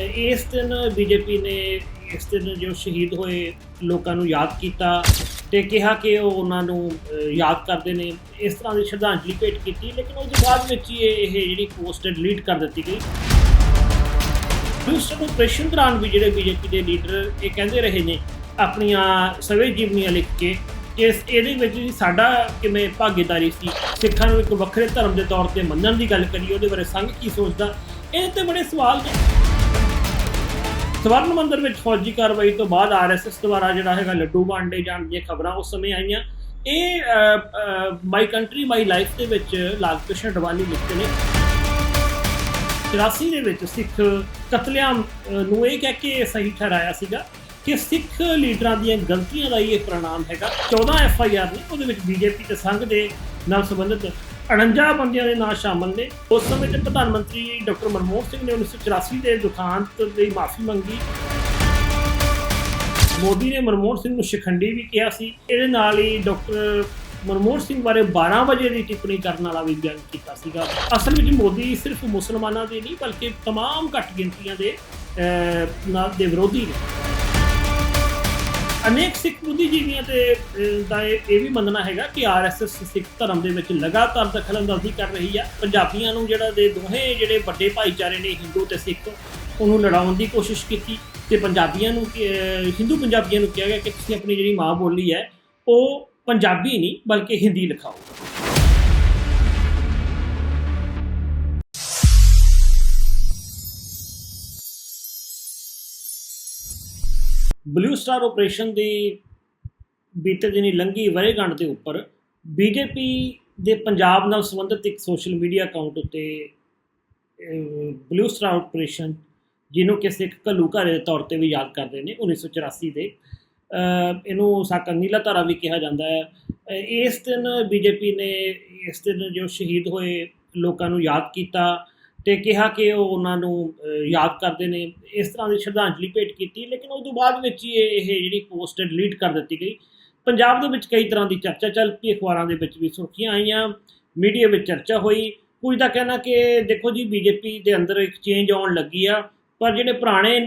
ਇਸ ਦਿਨ ਬੀਜੇਪੀ ਨੇ ਇਸ ਦਿਨ ਜੋ ਸ਼ਹੀਦ ਹੋਏ ਲੋਕਾਂ ਨੂੰ ਯਾਦ ਕੀਤਾ ਤੇ ਕਿਹਾ ਕਿ ਉਹ ਉਹਨਾਂ ਨੂੰ ਯਾਦ ਕਰਦੇ ਨੇ। ਇਸ ਤਰ੍ਹਾਂ ਦੀ ਸ਼ਰਧਾਂਜਲੀ ਭੇਟ ਕੀਤੀ, ਲੇਕਿਨ ਉਹਦੇ ਬਾਅਦ ਵਿੱਚ ਹੀ ਇਹ ਇਹ ਜਿਹੜੀ ਪੋਸਟ ਡਿਲੀਟ ਕਰ ਦਿੱਤੀ ਗਈ। ਦੂਸਰੇ ਆਪਰੇਸ਼ਨ ਦੌਰਾਨ ਵੀ ਜਿਹੜੇ ਬੀਜੇਪੀ ਦੇ ਲੀਡਰ ਇਹ ਕਹਿੰਦੇ ਰਹੇ ਨੇ, ਆਪਣੀਆਂ ਸਵੇ ਜੀਵਨੀਆਂ ਲਿਖ ਕੇ ਕਿ ਇਹਦੇ ਵਿੱਚ ਸਾਡਾ ਕਿਵੇਂ ਭਾਗੀਦਾਰੀ ਸੀ, ਸਿੱਖਾਂ ਨੂੰ ਇੱਕ ਵੱਖਰੇ ਧਰਮ ਦੇ ਤੌਰ ਤੇ ਮੰਨਣ ਦੀ ਗੱਲ ਕਰੀ ਉਹਦੇ ਬਾਰੇ ਸੰਘ ਕੀ ਸੋਚਦਾ? ਇਹ ਤੇ ਬੜੇ ਸਵਾਲ ਨੇ। ਸਵਰਨ ਮੰਦਰ ਵਿੱਚ ਫੌਜੀ ਕਾਰਵਾਈ ਤੋਂ ਬਾਅਦ ਆਰਐਸਐਸ ਦੁਆਰਾ ਜਿਹੜਾ ਹੈਗਾ ਲੱਡੂ ਵੰਡੇ ਜਾਣ ਦੀਆਂ ਖਬਰਾਂ ਉਸ ਸਮੇਂ ਆਈਆਂ। ਇਹ ਮਾਈ ਕੰਟਰੀ ਮਾਈ ਲਾਈਫ ਦੇ ਵਿੱਚ ਲਾਲਕ੍ਰਿਸ਼ਨ ਕ੍ਰਿਸ਼ਨ ਅਡਵਾਨੀ ਲਿਖਦੇ ਨੇ। 84 ਦੇ ਵਿੱਚ ਸਿੱਖ ਕਤਲੇਆਮ ਨੂੰ ਇਹ ਕਹਿ ਕੇ ਸਹੀ ਠਹਿਰਾਇਆ ਸੀਗਾ ਕਿ ਸਿੱਖ ਲੀਡਰਾਂ ਦੀਆਂ ਗਲਤੀਆਂ ਦਾ ਹੀ ਇਹ ਪ੍ਰਣਾਮ ਹੈਗਾ। 14 ਐਫ ਆਈ ਆਰ ਨੇ, ਉਹਦੇ ਵਿੱਚ ਬੀਜੇਪੀ ਤੇ ਸੰਘ ਦੇ ਨਾਲ ਸੰਬੰਧਿਤ 49 ਬੰਦਿਆਂ ਦੇ ਨਾਂ ਸ਼ਾਮਲ ਨੇ ਉਸ ਸਮੇਂ ਤੇ ਪ੍ਰਧਾਨ ਮੰਤਰੀ ਡਾਕਟਰ ਮਨਮੋਹਨ ਸਿੰਘ ਨੇ 1984 ਦੇ ਦੁਖਾਂਤ ਦੀ ਮਾਫੀ ਮੰਗੀ ਮੋਦੀ ਨੇ ਮਨਮੋਹਨ ਸਿੰਘ ਨੂੰ ਸ਼ਿਖੰਡੀ ਵੀ ਕਿਹਾ ਸੀ ਇਹਦੇ ਨਾਲ ਹੀ ਡਾਕਟਰ ਮਨਮੋਹਨ ਸਿੰਘ ਬਾਰੇ 12 ਵਜੇ ਦੀ ਟਿੱਪਣੀ ਕਰਨ ਵਾਲਾ ਵੀ ਬਿਆਨ ਕੀਤਾ ਸੀਗਾ ਅਸਲ ਵਿੱਚ ਮੋਦੀ ਸਿਰਫ ਮੁਸਲਮਾਨਾਂ ਦੇ ਨਹੀਂ ਬਲਕਿ तमाम ਘੱਟ ਗਿਣਤੀਆਂ ਦੇ ਅਹ, ਨਾਲ ਦੇ ਵਿਰੋਧੀ ਨੇ ਅਨੇਕ ਸਿੱਖ ਬੁੱਧੀਜੀਵੀਆਂ ਤੇ ਦਾ ਇਹ ਵੀ ਮੰਨਣਾ ਹੈਗਾ ਕਿ ਆਰਐਸਐਸ ਸਿੱਖ ਧਰਮ ਦੇ ਵਿੱਚ ਲਗਾਤਾਰ ਦਖਲਅੰਦਾਜ਼ੀ ਕਰ ਰਹੀ ਆ। ਪੰਜਾਬੀਆਂ ਨੂੰ ਜਿਹੜਾ ਦੇ ਦੋਹੇ ਜਿਹੜੇ ਵੱਡੇ ਭਾਈਚਾਰੇ ਨੇ, ਹਿੰਦੂ ਤੇ ਸਿੱਖ, ਉਹਨੂੰ ਲੜਾਉਣ ਦੀ ਕੋਸ਼ਿਸ਼ ਕੀਤੀ ਤੇ ਪੰਜਾਬੀਆਂ ਨੂੰ ਹਿੰਦੂ ਪੰਜਾਬੀਆਂ ਨੂੰ ਕਿਹਾ ਗਿਆ ਕਿ ਤੁਸੀਂ ਆਪਣੀ ਜਿਹੜੀ ਮਾਂ ਬੋਲੀ ਹੈ, ਉਹ ਪੰਜਾਬੀ ਨਹੀਂ, ਬਲਕਿ ਹਿੰਦੀ ਲਿਖਾਓ। ਬਲੂ ਸਟਾਰ ਆਪਰੇਸ਼ਨ ਦੀ ਬੀਤੇ ਦਿਨੀ ਲੰਗੀ ਵਰੇਗੰਢ ਦੇ ਉੱਪਰ ਬੀਜੇਪੀ ਦੇ ਪੰਜਾਬ ਨਾਲ ਸੰਬੰਧਿਤ ਇੱਕ ਸੋਸ਼ਲ ਮੀਡੀਆ ਅਕਾਊਂਟ ਉੱਤੇ ਬਲੂ ਸਟਾਰ ਆਪਰੇਸ਼ਨ ਜਿਹਨੂੰ ਕਿ ਸਿੱਖ ਘੱਲੂਘਾਰੇ ਦੇ ਤੌਰ ਤੇ ਵੀ ਯਾਦ ਕਰਦੇ ਨੇ 1984 ਦੇ। ਇਹਨੂੰ ਸਾਕਾ ਨੀਲਾ ਧਾਰਾ ਵੀ ਕਿਹਾ ਜਾਂਦਾ ਹੈ। ਇਸ ਦਿਨ ਬੀਜੇਪੀ ਨੇ ਇਸ ਦਿਨ ਜੋ ਸ਼ਹੀਦ ਹੋਏ ਲੋਕਾਂ ਨੂੰ ਯਾਦ ਕੀਤਾ। ਤੇ ਕਿਹਾ ਕਿ ਉਹ ਉਹਨਾਂ ਨੂੰ ਯਾਦ ਕਰਦੇ ਨੇ। ਇਸ ਤਰ੍ਹਾਂ ਦੀ ਸ਼ਰਧਾਂਜਲੀ ਭੇਟ ਕੀਤੀ, ਲੇਕਿਨ ਉਸ ਤੋਂ ਬਾਅਦ ਵਿੱਚ ਹੀ ਇਹ ਜਿਹੜੀ ਪੋਸਟ ਡਿਲੀਟ ਕਰ ਦਿੱਤੀ ਗਈ। ਪੰਜਾਬ ਦੇ ਵਿੱਚ ਕਈ ਤਰ੍ਹਾਂ ਦੀ ਚਰਚਾ ਚੱਲ ਪਈ, ਅਖਬਾਰਾਂ ਦੇ ਵਿੱਚ ਵੀ ਸੁਰਖੀਆਂ ਆਈਆਂ, ਮੀਡੀਆ ਵਿੱਚ ਚਰਚਾ ਹੋਈ। ਕੁਝ ਦਾ ਕਹਿਣਾ ਕਿ ਦੇਖੋ ਜੀ, ਬੀਜੇਪੀ ਦੇ ਅੰਦਰ ਇੱਕ ਚੇਂਜ ਆਉਣ ਲੱਗੀ ਆ, ਪਰ ਜਿਹੜੇ ਪੁਰਾਣੇ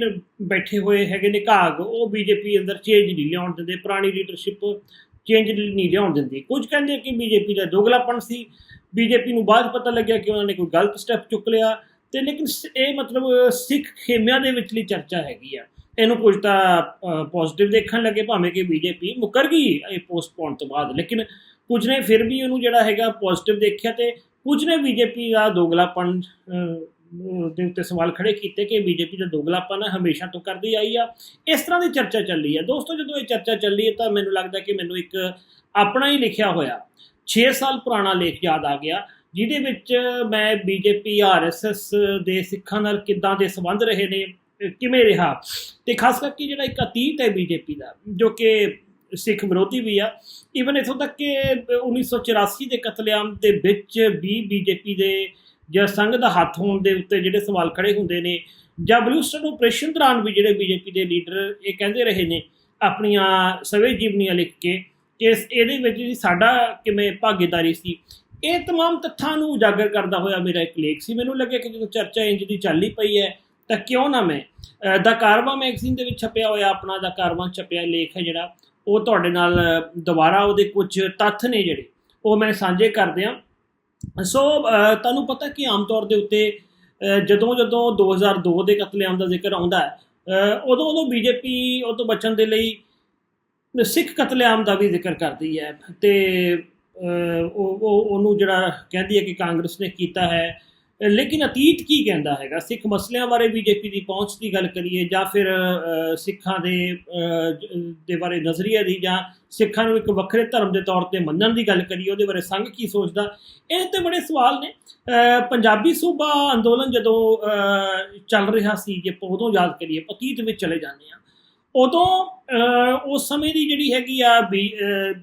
ਬੈਠੇ ਹੋਏ ਹੈਗੇ ਨੇ ਘਾਗ, ਉਹ ਬੀਜੇਪੀ ਅੰਦਰ ਚੇਂਜ ਨਹੀਂ ਲਿਆਉਣ ਦਿੰਦੇ। ਪੁਰਾਣੀ ਲੀਡਰਸ਼ਿਪ ਚੇਂਜ ਨਹੀਂ ਲਿਆਉਣ ਦਿੰਦੀ। ਕੁਝ ਕਹਿੰਦੇ ਕਿ ਬੀਜੇਪੀ ਦਾ ਦੋਗਲਾਪਣ ਸੀ ਬੀਜੇਪੀ ਨੂੰ ਬਾਅਦ ਪਤਾ ਲੱਗਿਆ ਕਿ ਉਹਨਾਂ ਨੇ ਕੋਈ ਗਲਤ ਸਟੈਪ ਚੁੱਕ ਲਿਆ। ਤੇ ਲੇਕਿਨ ਇਹ ਮਤਲਬ ਸਿੱਖ ਖੇਮਿਆਂ ਦੇ ਵਿਚਲੀ ਚਰਚਾ ਹੈਗੀ ਆ। ਇਹਨੂੰ ਕੁਝ ਤਾਂ ਪੋਜ਼ਿਟਿਵ ਦੇਖਣ ਲੱਗੇ, ਭਾਵੇਂ ਕਿ ਬੀਜੇਪੀ ਮੁਕਰ ਗਈ ਇਹ ਪੋਸਟ ਪਾਉਣ ਤੋਂ ਬਾਅਦ। ਲੇਕਿਨ ਕੁਝ ਨੇ ਫਿਰ ਵੀ ਇਹਨੂੰ ਜਿਹੜਾ ਹੈਗਾ ਪੋਜ਼ਿਟਿਵ ਦੇਖਿਆ ਤੇ ਕੁਝ ਨੇ ਬੀਜੇਪੀ ਦਾ ਦੋਗਲਾਪਨ ਦੇ ਉੱਤੇ ਸਵਾਲ ਖੜੇ ਕੀਤੇ ਕਿ ਬੀਜੇਪੀ ਦਾ ਦੋਗਲਾਪਨ ਹਮੇਸ਼ਾ ਤੋਂ ਕਰਦੀ ਆਈ ਆ। ਇਸ ਤਰ੍ਹਾਂ ਦੀ ਚਰਚਾ ਚੱਲੀ ਹੈ ਦੋਸਤੋ, ਜਦੋਂ ਇਹ ਚਰਚਾ ਚੱਲੀ ਹੈ ਤਾਂ ਮੈਨੂੰ ਲੱਗਦਾ ਕਿ ਮੈਨੂੰ ਇੱਕ ਆਪਣਾ ਹੀ ਲਿਖਿਆ ਹੋਇਆ। 6 ਸਾਲ ਪੁਰਾਣਾ ਲੇਖ ਯਾਦ ਆ ਗਿਆ, ਜਿਹਦੇ ਵਿੱਚ ਮੈਂ ਬੀਜੇਪੀ ਆਰਐਸਐਸ ਦੇ ਸਿੱਖਾਂ ਨਾਲ ਕਿੱਦਾਂ ਦੇ ਸੰਬੰਧ ਰਹੇ ਨੇ ਕਿਵੇਂ ਰਿਹਾ ਤੇ ਖਾਸ ਕਰਕੇ ਜਿਹੜਾ ਇੱਕ ਅਤੀਤ ਹੈ ਬੀਜੇਪੀ ਦਾ, ਜੋ ਕਿ ਸਿੱਖ ਵਿਰੋਧੀ ਵੀ ਆ ਇਵਨ ਇਥੋਂ ਤੱਕ ਕਿ 1984 ਦੇ ਕਤਲੇਆਮ ਦੇ ਵਿੱਚ ਵੀ ਬੀਜੇਪੀ ਦੇ ਜਾਂ ਸੰਘ ਦਾ ਹੱਥ ਹੋਣ ਦੇ ਉੱਤੇ ਜਿਹੜੇ ਸਵਾਲ ਖੜੇ ਹੁੰਦੇ ਨੇ, ਜਾਂ ਬਲੂਸਟਰ ਆਪਰੇਸ਼ਨ ਦੌਰਾਨ ਵੀ ਜਿਹੜੇ ਬੀਜੇਪੀ ਦੇ ਲੀਡਰ ਇਹ ਕਹਿੰਦੇ ਰਹੇ ਨੇ, ਆਪਣੀਆਂ ਸਵੇ ਜੀਵਨੀਆਂ ਲਿਖ ਕੇ ਇਸ ਇਹਦੇ ਵਿੱਚ ਜੀ ਸਾਡਾ ਕਿਵੇਂ ਭਾਗੀਦਾਰੀ ਸੀ ਇਹ तमाम ਤੱਥਾਂ ਨੂੰ ਉਜਾਗਰ ਕਰਦਾ ਹੋਇਆ ਮੇਰਾ ਇੱਕ ਲੇਖ ਸੀ ਮੈਨੂੰ ਲੱਗਿਆ ਕਿ ਜਦੋਂ ਚਰਚਾ ਇੰਜ ਦੀ ਚੱਲ ਹੀ ਪਈ ਹੈ ਤਾਂ ਕਿਉਂ ਨਾ ਮੈਂ ਅਹ, ਦਾ ਕਾਰਵਾ ਮੈਗਜ਼ੀਨ ਦੇ ਵਿੱਚ ਛਪਿਆ ਹੋਇਆ ਆਪਣਾ ਦਾ ਕਾਰਵਾ ਛਪਿਆ ਲੇਖ ਹੈ ਜਿਹੜਾ ਉਹ ਤੁਹਾਡੇ ਨਾਲ ਅਹ, ਦੁਬਾਰਾ ਉਹਦੇ ਕੁਝ ਤੱਥ ਨੇ ਜਿਹੜੇ ਉਹ ਮੈਂ ਸਾਂਝੇ ਕਰਦੇ ਹਾਂ ਸੋ ਅਹ, ਤੁਹਾਨੂੰ ਪਤਾ ਕਿ ਆਮ ਤੌਰ ਦੇ ਉੱਤੇ ਅਹ, ਜਦੋਂ ਜਦੋਂ 2002 ਦੇ ਕਤਲੇਆਮ ਦਾ ਜ਼ਿਕਰ ਆਉਂਦਾ ਹੈ ਅਹ, ਉਦੋਂ ਉਦੋਂ ਬੀਜੇਪੀ ਉਹ ਤੋਂ ਬਚਣ ਦੇ ਲਈ ਸਿੱਖ ਕਤਲੇਆਮ ਦਾ ਵੀ ਜ਼ਿਕਰ ਕਰਦੀ ਹੈ ਤੇ ਉਹ ਉਹਨੂੰ ਜਿਹੜਾ ਕਹਿੰਦੀ ਹੈ ਕਿ ਕਾਂਗਰਸ ਨੇ ਕੀਤਾ ਹੈ, ਲੇਕਿਨ ਅਤੀਤ ਕੀ ਕਹਿੰਦਾ ਹੈਗਾ? ਸਿੱਖ ਮਸਲਿਆਂ ਬਾਰੇ ਬੀਜੇਪੀ ਦੀ ਪਹੁੰਚ ਦੀ ਗੱਲ ਕਰੀਏ ਜਾਂ ਫਿਰ ਸਿੱਖਾਂ ਦੇ ਦੇ ਬਾਰੇ ਨਜ਼ਰੀਏ ਦੀ ਜਾਂ ਸਿੱਖਾਂ ਨੂੰ ਇੱਕ ਵੱਖਰੇ ਧਰਮ ਦੇ ਤੌਰ ਤੇ ਮੰਨਣ ਦੀ ਗੱਲ ਕਰੀਏ, ਉਹਦੇ ਬਾਰੇ ਸੰਘ ਕੀ ਸੋਚਦਾ? ਇਹ ਤੇ ਬੜੇ ਸਵਾਲ ਨੇ। ਪੰਜਾਬੀ ਸੂਬਾ ਅੰਦੋਲਨ ਜਦੋਂ ਚੱਲ ਰਿਹਾ ਸੀ, ਜੇ ਆਪਾਂ ਉਦੋਂ ਯਾਦ ਕਰੀਏ ਅਤੀਤ ਵਿੱਚ ਚਲੇ ਜਾਂਦੇ ਆ ਉਦੋਂ ਉਸ ਸਮੇਂ ਦੀ ਜਿਹੜੀ ਹੈਗੀ ਆ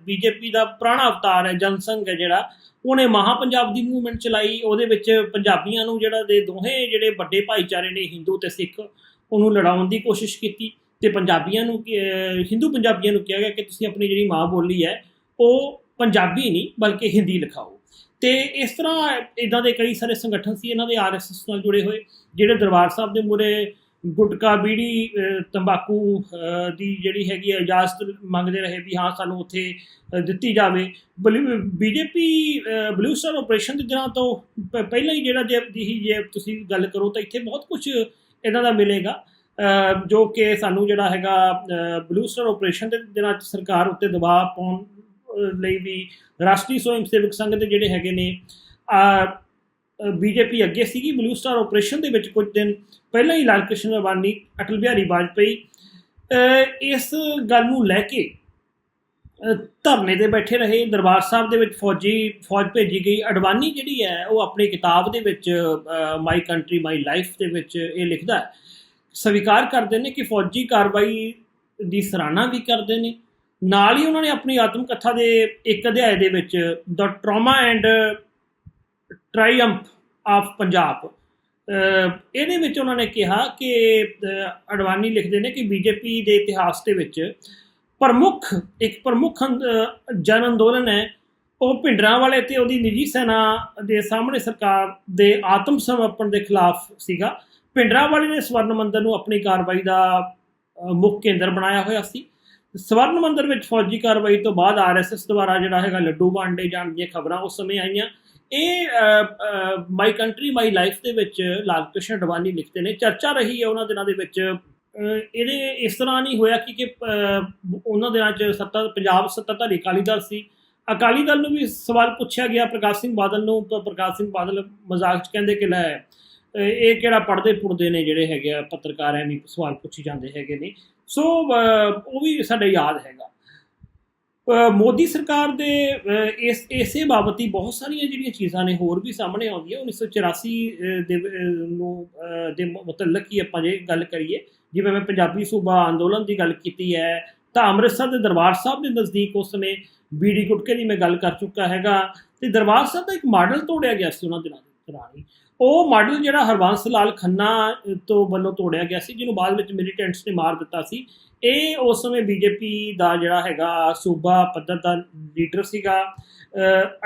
ਬੀਜੇਪੀ ਦਾ ਪੁਰਾਣਾ ਅਵਤਾਰ ਹੈ, ਜਨਸੰਘ ਹੈ ਜਿਹੜਾ, ਉਹਨੇ ਮਹਾ ਪੰਜਾਬ ਦੀ ਮੂਵਮੈਂਟ ਚਲਾਈ, ਉਹਦੇ ਵਿੱਚ ਪੰਜਾਬੀਆਂ ਨੂੰ ਜਿਹੜਾ ਦੇ ਦੋਹੇ ਜਿਹੜੇ ਵੱਡੇ ਭਾਈਚਾਰੇ ਨੇ, ਹਿੰਦੂ ਤੇ ਸਿੱਖ, ਉਹਨੂੰ ਲੜਾਉਣ ਦੀ ਕੋਸ਼ਿਸ਼ ਕੀਤੀ ਤੇ ਪੰਜਾਬੀਆਂ ਨੂੰ ਕਿ- ਹਿੰਦੂ ਪੰਜਾਬੀਆਂ ਨੂੰ ਕਿਹਾ ਗਿਆ ਕਿ ਤੁਸੀਂ ਆਪਣੀ ਜਿਹੜੀ ਮਾਂ ਬੋਲੀ ਹੈ, ਉਹ ਪੰਜਾਬੀ ਨਹੀਂ, ਬਲਕਿ ਹਿੰਦੀ ਲਿਖਾਓ। ਤੇ ਇਸ ਤਰ੍ਹਾਂ ਇਦਾਂ ਦੇ ਕਈ ਸਾਰੇ ਸੰਗਠਨ ਸੀ, ਇਹਨਾਂ ਦੇ ਆਰਐਸਐਸ ਨਾਲ ਜੁੜੇ ਹੋਏ, ਜਿਹੜੇ ਦਰਬਾਰ ਸਾਹਿਬ ਦੇ ਮੂਰੇ ਗੁਟਕਾ, ਬੀੜੀ ਤੰਬਾਕੂ ਦੀ ਜਿਹੜੀ ਹੈਗੀ ਹੈ ਇਜਾਜ਼ਤ ਮੰਗਦੇ ਰਹੇ ਵੀ ਹਾਂ, ਸਾਨੂੰ ਉੱਥੇ ਦਿੱਤੀ ਜਾਵੇ। ਬੀਜੇਪੀ ਬਲੂ ਸਟਾਰ ਆਪਰੇਸ਼ਨ ਦੇ ਦਿਨਾਂ ਤੋਂ ਪ- ਪਹਿਲਾਂ ਹੀ ਜਿਹੜਾ ਜੇ, ਦੀ ਜੇ ਤੁਸੀਂ ਗੱਲ ਕਰੋ ਤਾਂ ਇੱਥੇ ਬਹੁਤ ਕੁਝ ਇਹਨਾਂ ਦਾ ਮਿਲੇਗਾ। ਜੋ ਕਿ ਸਾਨੂੰ ਜਿਹੜਾ ਹੈਗਾ ਬਲੂ ਸਟਾਰ ਆਪਰੇਸ਼ਨ ਦੇ ਦਿਨਾਂ 'ਚ ਸਰਕਾਰ ਉੱਤੇ ਦਬਾਅ ਪਾਉਣ ਲਈ ਵੀ ਰਾਸ਼ਟਰੀ ਸਵੈਂ ਸੇਵਕ ਸੰਘ ਦੇ ਜਿਹੜੇ ਹੈਗੇ ਨੇ ਬੀਜੇਪੀ ਅੱਗੇ ਸੀਗੀ ਬਲੂ ਸਟਾਰ ਆਪਰੇਸ਼ਨ ਦੇ ਵਿੱਚ ਕੁਝ ਦਿਨ ਪਹਿਲਾਂ ਹੀ ਲਾਲ ਕ੍ਰਿਸ਼ਨ ਅਡਵਾਨੀ ਅਟਲ ਬਿਹਾਰੀ ਵਾਜਪੇਈ ਇਸ ਗੱਲ ਨੂੰ ਲੈ ਕੇ ਧਰਨੇ ਤੇ ਬੈਠੇ ਰਹੇ। ਦਰਬਾਰ ਸਾਹਿਬ ਦੇ ਵਿੱਚ ਫੌਜੀ, ਫੌਜ ਭੇਜੀ ਗਈ। ਅਡਵਾਨੀ ਜਿਹੜੀ ਹੈ, ਉਹ ਆਪਣੀ ਕਿਤਾਬ ਦੇ ਵਿੱਚ ਮਾਈ ਕੰਟਰੀ ਮਾਈ ਲਾਈਫ ਦੇ ਵਿੱਚ ਇਹ ਲਿਖਦਾ ਹੈ। ਸਵੀਕਾਰ ਕਰਦੇ ਨੇ ਕਿ ਫੌਜੀ ਕਾਰਵਾਈ ਦੀ ਸਰਾਹਨਾ ਵੀ ਕਰਦੇ ਨੇ। ਨਾਲ ਹੀ ਉਹਨਾਂ ਨੇ ਆਪਣੀ ਆਤਮ ਕਥਾ ਦੇ ਇੱਕ ਅਧਿਆਇ ਦੇ ਵਿੱਚ the trauma and triumph of Punjab ਇਹਦੇ ਵਿੱਚ ਉਹਨਾਂ ਨੇ ਕਿਹਾ ਕਿ ਅਡਵਾਨੀ ਲਿਖਦੇ ਨੇ ਕਿ ਬੀਜੇਪੀ ਦੇ ਇਤਿਹਾਸ ਦੇ ਵਿੱਚ ਪ੍ਰਮੁੱਖ, ਇੱਕ ਪ੍ਰਮੁੱਖ ਅੰਦ- ਜਨ ਅੰਦੋਲਨ ਹੈ। ਉਹ ਭਿੰਡਰਾਂ ਵਾਲੇ ਤੇ ਉਹਦੀ ਨਿੱਜੀ ਸੈਨਾ ਦੇ ਸਾਹਮਣੇ ਸਰਕਾਰ ਦੇ ਆਤਮ ਸਮਰਪਣ ਦੇ ਖਿਲਾਫ ਸੀਗਾ। ਭਿੰਡਰਾਂ ਵਾਲੇ ਨੇ ਸਵਰਨ ਮੰਦਰ ਨੂੰ ਆਪਣੀ ਕਾਰਵਾਈ ਦਾ ਮੁੱਖ ਕੇਂਦਰ ਬਣਾਇਆ ਹੋਇਆ ਸੀ। ਸਵਰਨ ਮੰਦਰ ਵਿੱਚ ਫੌਜੀ ਕਾਰਵਾਈ ਤੋਂ ਬਾਅਦ ਆਰਐਸਐਸ ਦੁਆਰਾ ਜਿਹੜਾ ਹੈਗਾ ਲੱਡੂ ਬਾਂਡੇ ਜਾਣ ਦੀਆਂ ਖਬਰਾਂ ਉਸ ਸਮੇਂ ਆਈਆਂ। ਇਹ ਮਾਈ ਕੰਟਰੀ ਮਾਈ ਲਾਈਫ ਦੇ ਵਿੱਚ ਲਾਲ ਕ੍ਰਿਸ਼ਨ ਅਡਵਾਨੀ ਲਿਖਦੇ ਨੇ। ਚਰਚਾ ਰਹੀ ਹੈ ਉਹਨਾਂ ਦਿਨਾਂ ਦੇ ਵਿੱਚ। ਇਹਦੇ, ਇਸ ਤਰ੍ਹਾਂ ਨਹੀਂ ਹੋਇਆ ਕਿ ਕਿ ਉਹਨਾਂ ਦਿਨਾਂ 'ਚ ਸੱਤਾ, ਪੰਜਾਬ ਸੱਤਾਧਾਰੀ ਅਕਾਲੀ ਦਲ ਸੀ। ਅਕਾਲੀ ਦਲ ਨੂੰ ਵੀ ਸਵਾਲ ਪੁੱਛਿਆ ਗਿਆ। ਪ੍ਰਕਾਸ਼ ਸਿੰਘ ਬਾਦਲ ਨੂੰ ਪ੍ਰਕਾਸ਼ ਸਿੰਘ ਬਾਦਲ ਮਜ਼ਾਕ 'ਚ ਕਹਿੰਦੇ ਕਿ ਲੈ, ਇਹ ਕਿਹੜਾ ਪੜਦੇ ਪੁੜਦੇ ਨੇ ਜਿਹੜੇ ਹੈਗੇ ਆ ਪੱਤਰਕਾਰ ਐਵੇਂ ਸਵਾਲ ਪੁੱਛੀ ਜਾਂਦੇ ਹੈਗੇ ਨੇ। ਸੋ ਉਹ ਵੀ ਸਾਡੇ ਯਾਦ ਹੈਗਾ। ਮੋਦੀ ਸਰਕਾਰ ਦੇ ਇਸ ਇਸੇ ਬਾਬਤ ਹੀ ਬਹੁਤ ਸਾਰੀਆਂ ਜਿਹੜੀਆਂ ਚੀਜ਼ਾਂ ਨੇ ਹੋਰ ਵੀ ਸਾਹਮਣੇ ਆਉਂਦੀਆਂ 1984 ਅਹ, ਦੇ ਨੂੰ ਦੇ ਮੁਤਲਕ ਹੀ ਆਪਾਂ ਜੇ ਗੱਲ ਕਰੀਏ ਜਿਵੇਂ ਮੈਂ ਪੰਜਾਬੀ ਸੂਬਾ ਅੰਦੋਲਨ ਦੀ ਗੱਲ ਕੀਤੀ ਹੈ ਤਾਂ ਅੰਮ੍ਰਿਤਸਰ ਦੇ ਦਰਬਾਰ ਸਾਹਿਬ ਦੇ ਨਜ਼ਦੀਕ ਉਸ ਸਮੇਂ ਬੀੜੀ ਗੁਟਕੇ ਦੀ ਮੈਂ ਗੱਲ ਕਰ ਚੁੱਕਾ ਹੈਗਾ ਤੇ ਦਰਬਾਰ ਸਾਹਿਬ ਦਾ ਇੱਕ ਮਾਡਲ ਤੋੜਿਆ ਗਿਆ ਸੀ ਉਹਨਾਂ ਦਿਨਾਂ ਦੇ ਉਹ ਮਾਡਲ ਜਿਹੜਾ ਹਰਬੰਸ ਲਾਲ ਖੰਨਾ ਅਹ, ਤੋਂ ਵੱਲੋਂ ਤੋੜਿਆ ਗਿਆ ਸੀ ਜਿਹਨੂੰ ਬਾਅਦ ਵਿੱਚ ਮਿਲੀਟੈਂਟਸ ਨੇ ਮਾਰ ਦਿੱਤਾ ਸੀ। ਇਹ ਉਸ ਸਮੇਂ ਬੀਜੇਪੀ ਦਾ ਜਿਹੜਾ ਹੈਗਾ ਸੂਬਾ ਪੱਧਰ ਦਾ ਲੀਡਰ ਸੀਗਾ।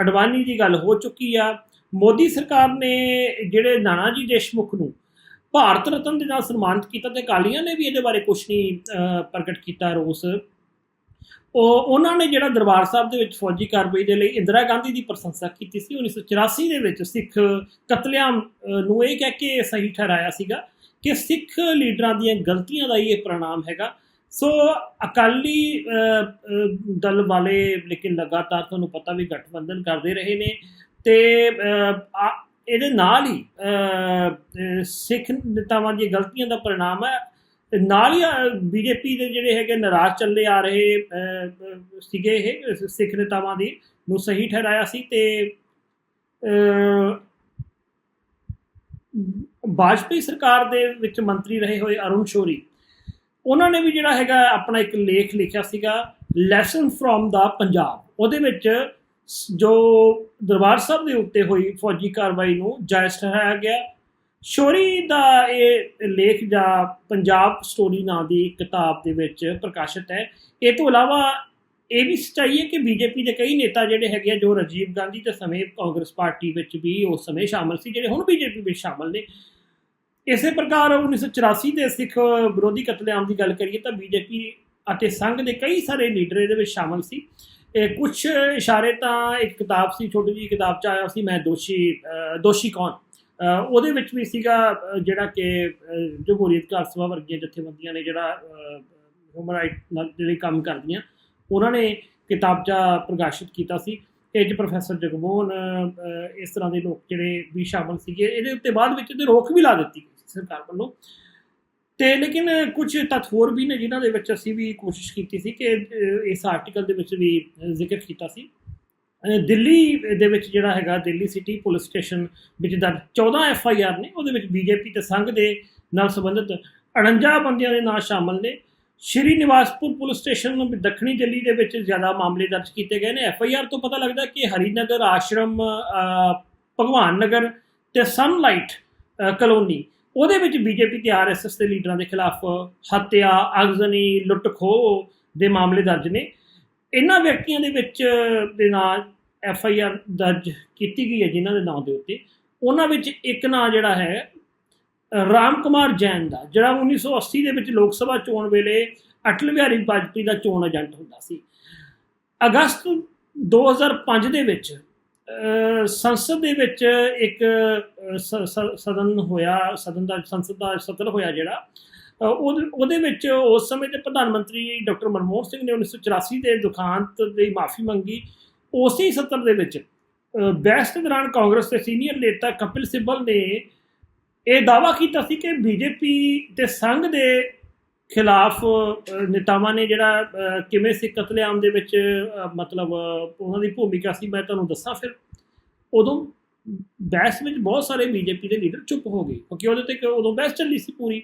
ਅਡਵਾਨੀ ਦੀ ਗੱਲ ਹੋ ਚੁੱਕੀ ਆ। ਮੋਦੀ ਸਰਕਾਰ ਨੇ ਜਿਹੜੇ ਨਾਨਾ ਜੀ ਦੇਸ਼ਮੁਖ ਨੂੰ ਭਾਰਤ ਰਤਨ ਦੇ ਨਾਲ ਸਨਮਾਨਿਤ ਕੀਤਾ ਤੇ ਅਕਾਲੀਆਂ ਨੇ ਵੀ ਇਹਦੇ ਬਾਰੇ ਕੁਝ ਨਹੀਂ ਅਹ, ਪ੍ਰਗਟ ਕੀਤਾ ਰੋਸ। ਉਹ ਉਹਨਾਂ ਨੇ ਜਿਹੜਾ ਦਰਬਾਰ ਸਾਹਿਬ ਦੇ ਵਿੱਚ ਫੌਜੀ ਕਾਰਵਾਈ ਦੇ ਲਈ ਇੰਦਰਾ ਗਾਂਧੀ ਦੀ ਪ੍ਰਸ਼ੰਸਾ ਕੀਤੀ ਸੀ 1984 ਦੇ ਵਿੱਚ ਸਿੱਖ ਕਤਲੇਆਮ ਨੂੰ ਇਹ ਕਹਿ ਕੇ ਸਹੀ ਠਹਿਰਾਇਆ ਸੀਗਾ ਕਿ ਸਿੱਖ ਲੀਡਰਾਂ ਦੀਆਂ ਗਲਤੀਆਂ ਦਾ ਹੀ ਇਹ ਪ੍ਰਣਾਮ ਹੈਗਾ। ਸੋ ਅਕਾਲੀ ਅਹ, ਦਲ ਵਾਲੇ ਲੇਕਿਨ ਲਗਾਤਾਰ ਤੁਹਾਨੂੰ ਪਤਾ ਵੀ ਗਠਬੰਧਨ ਕਰਦੇ ਰਹੇ ਨੇ ਤੇ ਇਹਦੇ ਨਾਲ ਹੀ ਅਹ, ਸਿੱਖ ਨੇਤਾਵਾਂ ਦੀਆਂ ਗਲਤੀਆਂ ਦਾ ਪ੍ਰਣਾਮ ਹੈ। ਨਾਲ ਹੀ ਬੀਜੇਪੀ ਦੇ ਜਿਹੜੇ ਹੈਗੇ ਨਾਰਾਜ਼ ਚੱਲੇ ਆ ਰਹੇ ਸੀਗੇ ਇਹ ਸਿੱਖ ਨੇਤਾਵਾਂ ਦੀ ਨੂੰ ਸਹੀ ਠਹਿਰਾਇਆ ਸੀ ਤੇ ਅਹ, ਵਾਜਪੇਈ ਸਰਕਾਰ ਦੇ ਵਿੱਚ ਮੰਤਰੀ ਰਹੇ ਹੋਏ ਅਰੁਣ ਸ਼ੋਰੀ ਉਹਨਾਂ ਨੇ ਵੀ ਜਿਹੜਾ ਹੈਗਾ ਆਪਣਾ ਇੱਕ ਲੇਖ ਲਿਖਿਆ ਸੀਗਾ ਲੈਸਨ ਫਰੋਮ ਦਾ ਪੰਜਾਬ ਉਹਦੇ ਵਿੱਚ ਜੋ ਦਰਬਾਰ ਸਾਹਿਬ ਦੇ ਉੱਤੇ ਹੋਈ ਫੌਜੀ ਕਾਰਵਾਈ ਨੂੰ ਜਾਇਜ਼ ਠਹਿਰਾਇਆ ਗਿਆ। ਸ਼ੋਰੀ ਦਾ ਇਹ ਲੇਖ ਜਾਂ ਪੰਜਾਬ ਸਟੋਰੀ ਨਾਂ ਦੀ ਕਿਤਾਬ ਦੇ ਵਿੱਚ ਪ੍ਰਕਾਸ਼ਿਤ ਹੈ। ਇਹ ਤੋਂ ਇਲਾਵਾ ਇਹ ਵੀ ਸੱਚਾਈ ਹੈ ਕਿ ਬੀਜੇਪੀ ਦੇ ਕਈ ਨੇਤਾ ਜਿਹੜੇ ਹੈਗੇ ਆ, ਜੋ ਰਾਜੀਵ ਗਾਂਧੀ ਦੇ ਸਮੇਂ ਕਾਂਗਰਸ ਪਾਰਟੀ ਵਿੱਚ ਵੀ ਉਸ ਸਮੇਂ ਸ਼ਾਮਲ ਸੀ, ਜਿਹੜੇ ਹੁਣ ਬੀਜੇਪੀ ਵਿੱਚ ਸ਼ਾਮਲ ਨੇ। ਇਸੇ ਪ੍ਰਕਾਰ 1984 ਦੇ ਸਿੱਖ ਵਿਰੋਧੀ ਕਤਲੇਆਮ ਦੀ ਗੱਲ ਕਰੀਏ ਤਾਂ ਬੀਜੇਪੀ ਅਤੇ ਸੰਘ ਦੇ ਕਈ ਸਾਰੇ ਲੀਡਰ ਇਹਦੇ ਵਿੱਚ ਸ਼ਾਮਲ ਸੀ। ਇਹ ਕੁਝ ਇਸ਼ਾਰੇ ਤਾਂ ਇੱਕ ਕਿਤਾਬ ਸੀ, ਛੋਟੀ ਜਿਹੀ ਕਿਤਾਬ ਚ ਆਇਆ ਸੀ, ਮੈਂ ਦੋਸ਼ੀ ਦੋਸ਼ੀ ਕੌਣ? ਉਹਦੇ ਵਿੱਚ ਵੀ ਸੀਗਾ ਜਿਹੜਾ ਕਿ ਅਹ, ਜਮਹੂਰੀਅਤ ਘਰ ਸਭਾ ਵਰਗੀਆਂ ਜਥੇਬੰਦੀਆਂ ਨੇ ਜਿਹੜਾ ਹਿਊਮਨ ਰਾਈਟ ਨਾਲ ਜਿਹੜੇ ਕੰਮ ਕਰਦੀਆਂ ਉਹਨਾਂ ਨੇ ਕਿਤਾਬਚਾ ਪ੍ਰਕਾਸ਼ਿਤ ਕੀਤਾ ਸੀ। ਇਹ 'ਚ ਪ੍ਰੋਫੈਸਰ ਜਗਮੋਹਨ ਇਸ ਤਰ੍ਹਾਂ ਦੇ ਲੋਕ ਜਿਹੜੇ ਵੀ ਸ਼ਾਮਲ ਸੀਗੇ ਇਹਦੇ ਉੱਤੇ ਬਾਅਦ ਵਿੱਚ ਤੇ ਰੋਕ ਵੀ ਲਾ ਦਿੱਤੀ ਗਈ ਸੀ ਸਰਕਾਰ ਵੱਲੋਂ। ਤੇ ਲੇਕਿਨ ਕੁਝ ਤੱਥ ਹੋਰ ਵੀ ਨੇ ਜਿਨ੍ਹਾਂ ਦੇ ਵਿੱਚ ਅਸੀਂ ਵੀ ਕੋਸ਼ਿਸ਼ ਕੀਤੀ ਸੀ ਕਿ ਇਸ ਆਰਟੀਕਲ ਦੇ ਵਿੱਚ ਵੀ ਜ਼ਿਕਰ ਕੀਤਾ ਸੀ। ਦਿੱਲੀ ਦੇ ਵਿੱਚ ਜਿਹੜਾ ਹੈਗਾ, ਦਿੱਲੀ ਸਿਟੀ ਪੁਲਿਸ ਸਟੇਸ਼ਨ ਵਿੱਚ ਦਰਜ 14 ਐਫ ਆਈ ਆਰ ਨੇ, ਉਹਦੇ ਵਿੱਚ ਬੀਜੇਪੀ ਤੇ ਸੰਘ ਦੇ ਨਾਲ ਸੰਬੰਧਿਤ 49 ਬੰਦਿਆਂ ਦੇ ਨਾਂ ਸ਼ਾਮਲ ਨੇ। ਸ਼੍ਰੀ ਨਿਵਾਸਪੁਰ ਪੁਲਿਸ ਸਟੇਸ਼ਨ ਨੂੰ ਦੱਖਣੀ ਦਿੱਲੀ ਦੇ ਵਿੱਚ ਜ਼ਿਆਦਾ ਮਾਮਲੇ ਦਰਜ ਕੀਤੇ ਗਏ ਨੇ। ਐਫ ਆਈ ਆਰ ਤੋਂ ਪਤਾ ਲੱਗਦਾ ਕਿ ਹਰੀਨਗਰ ਆਸ਼ਰਮ ਭਗਵਾਨ ਨਗਰ ਤੇ ਸਨਲਾਈਟ ਕਲੋਨੀ, ਉਹਦੇ ਵਿੱਚ ਬੀਜੇਪੀ ਤੇ ਆਰਐਸਐਸ ਦੇ ਲੀਡਰਾਂ ਦੇ ਖਿਲਾਫ ਹੱਤਿਆ ਅਗਜ਼ਨੀ ਲੁੱਟ ਖੋਹ ਦੇ ਮਾਮਲੇ ਦਰਜ ਨੇ। ਇਹਨਾਂ ਵਿਅਕਤੀਆਂ ਦੇ ਵਿੱਚ ਦੇ ਨਾਂ ਐਫ ਆਈ ਆਰ ਦਰਜ ਕੀਤੀ ਗਈ ਹੈ ਜਿਨ੍ਹਾਂ ਦੇ ਨਾਂ ਦੇ ਉੱਤੇ। ਉਹਨਾਂ ਵਿੱਚ ਇੱਕ ਨਾਂ ਜਿਹੜਾ ਹੈ ਰਾਮ ਕੁਮਾਰ ਜੈਨ ਦਾ, ਜਿਹੜਾ 1980 ਦੇ ਵਿੱਚ ਲੋਕ ਸਭਾ ਚੋਣ ਵੇਲੇ ਅਟਲ ਬਿਹਾਰੀ ਵਾਜਪੇਈ ਦਾ ਚੋਣ ਏਜੰਟ ਹੁੰਦਾ ਸੀ। ਅਗਸਤ 2005 ਦੇ ਵਿੱਚ ਸੰਸਦ ਦੇ ਵਿੱਚ ਇੱਕ ਸਦਨ ਹੋਇਆ, ਸਦਨ ਦਾ, ਸੰਸਦ ਦਾ ਸਤਰ ਹੋਇਆ ਜਿਹੜਾ ਉਹਦੇ ਉਹਦੇ ਵਿੱਚ ਉਸ ਸਮੇਂ ਦੇ ਪ੍ਰਧਾਨ ਮੰਤਰੀ ਡਾਕਟਰ ਮਨਮੋਹਨ ਸਿੰਘ ਨੇ 1984 ਦੇ ਦੁਖਾਂਤ ਦੀ ਮਾਫੀ ਮੰਗੀ। ਉਸੇ ਸਤਰ ਦੇ ਵਿੱਚ ਬਹਿਸ ਦੇ ਦੌਰਾਨ ਕਾਂਗਰਸ ਦੇ ਸੀਨੀਅਰ ਨੇਤਾ ਕਪਿਲ ਸਿੱਬਲ ਨੇ ਇਹ ਦਾਵਾ ਕੀਤਾ ਸੀ ਕਿ ਬੀਜੇਪੀ ਤੇ ਸੰਘ ਦੇ ਖਿਲਾਫ ਨੇਤਾਵਾਂ ਨੇ ਜਿਹੜਾ ਕਿਵੇਂ ਸੀ ਕਤਲੇਆਮ ਦੇ ਵਿੱਚ ਮਤਲਬ, ਉਹਨਾਂ ਦੀ ਭੂਮਿਕਾ ਸੀ, ਮੈਂ ਤੁਹਾਨੂੰ ਦੱਸਾਂ ਫਿਰ। ਉਦੋਂ ਬਹਿਸ ਵਿੱਚ ਬਹੁਤ ਸਾਰੇ ਬੀਜੇਪੀ ਦੇ ਲੀਡਰ ਚੁੱਪ ਹੋ ਗਏ, ਕਿਉਂਕਿ ਉਹਦੇ ਤੇ ਉਦੋਂ ਬਹਿਸ ਚੱਲੀ ਸੀ ਪੂਰੀ।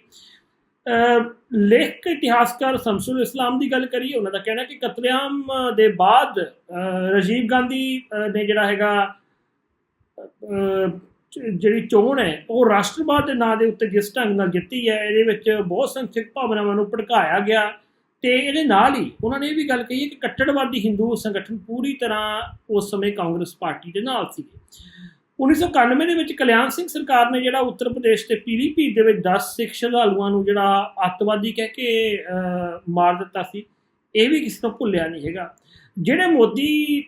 ਅਹ, ਲੇਖਕ ਇਤਿਹਾਸਕਾਰ ਸ਼ਮਸੁਲ ਇਸਲਾਮ ਦੀ ਗੱਲ ਕਰੀਏ ਉਹਨਾਂ ਦਾ ਕਹਿਣਾ ਕਿ ਕਤਲੇਆਮ ਦੇ ਬਾਅਦ ਅਹ, ਰਾਜੀਵ ਗਾਂਧੀ ਨੇ ਜਿਹੜਾ ਹੈਗਾ ਜਿਹੜੀ ਚੋਣ ਹੈ ਉਹ ਰਾਸ਼ਟਰਵਾਦ ਦੇ ਨਾਂ ਦੇ ਉੱਤੇ ਜਿਸ ਢੰਗ ਨਾਲ ਜਿੱਤੀ ਹੈ ਇਹਦੇ ਵਿੱਚ ਬਹੁਤ ਸੰਖਿਕ ਭਾਵਨਾਵਾਂ ਨੂੰ ਭੜਕਾਇਆ ਗਿਆ। ਤੇ ਇਹਦੇ ਨਾਲ ਹੀ ਉਹਨਾਂ ਨੇ ਇਹ ਵੀ ਗੱਲ ਕਹੀ ਹੈ ਕਿ ਕੱਟੜਵਾਦੀ ਹਿੰਦੂ ਸੰਗਠਨ ਪੂਰੀ ਤਰ੍ਹਾਂ ਉਸ ਸਮੇਂ ਕਾਂਗਰਸ ਪਾਰਟੀ ਦੇ ਨਾਲ ਸੀਗੇ। 1991 ਦੇ ਵਿੱਚ ਕਲਿਆਣ ਸਿੰਘ ਸਰਕਾਰ ਨੇ ਜਿਹੜਾ ਉੱਤਰ ਪ੍ਰਦੇਸ਼ ਤੇ ਪੀਲੀਭੀਤ ਦੇ ਵਿੱਚ 10 ਸਿੱਖ ਸ਼ਰਧਾਲੂਆਂ ਨੂੰ ਜਿਹੜਾ ਅੱਤਵਾਦੀ ਕਹਿ ਕੇ ਮਾਰ ਦਿੱਤਾ ਸੀ, ਇਹ ਵੀ ਕਿਸੇ ਤੋਂ ਭੁੱਲਿਆ ਨਹੀਂ ਹੈਗਾ। ਜਿਹੜੇ ਮੋਦੀ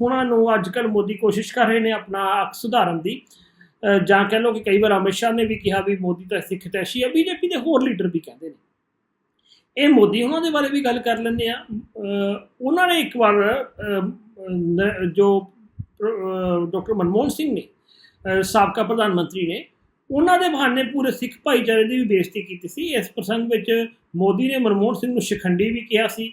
ਹੁਣਾਂ ਨੂੰ ਅੱਜ ਕੱਲ ਮੋਦੀ ਕੋਸ਼ਿਸ਼ ਕਰ ਰਹੇ ਨੇ ਆਪਣਾ ਅੱਖ ਸੁਧਾਰਨ ਦੀ ਜਾਂ ਕਹਿ ਲਓ ਕਿ ਕਈ ਵਾਰ ਅਮਿਤ ਸ਼ਾਹ ਨੇ ਵੀ ਕਿਹਾ ਵੀ ਮੋਦੀ ਤਾਂ ਸਿੱਖ ਤੈਸ਼ੀ ਹੈ ਬੀਜੇਪੀ ਦੇ ਹੋਰ ਲੀਡਰ ਵੀ ਕਹਿੰਦੇ ਨੇ। ਇਹ ਮੋਦੀ ਉਹਨਾਂ ਦੇ ਬਾਰੇ ਵੀ ਗੱਲ ਕਰ ਲੈਂਦੇ ਆ ਉਹਨਾਂ ਨੇ ਇੱਕ ਵਾਰ ਜੋ ਡਾਕਟਰ ਮਨਮੋਹਨ ਸਿੰਘ ਨੇ ਸਾਬਕਾ ਪ੍ਰਧਾਨ ਮੰਤਰੀ ਨੇ, ਉਹਨਾਂ ਦੇ ਬਹਾਨੇ ਪੂਰੇ ਸਿੱਖ ਭਾਈਚਾਰੇ ਦੀ ਵੀ ਬੇਇੱਜ਼ਤੀ ਕੀਤੀ ਸੀ। ਇਸ ਪ੍ਰਸੰਗ ਵਿੱਚ ਮੋਦੀ ਨੇ ਮਨਮੋਹਨ ਸਿੰਘ ਨੂੰ ਸ਼ਿਖੰਡੀ ਵੀ ਕਿਹਾ ਸੀ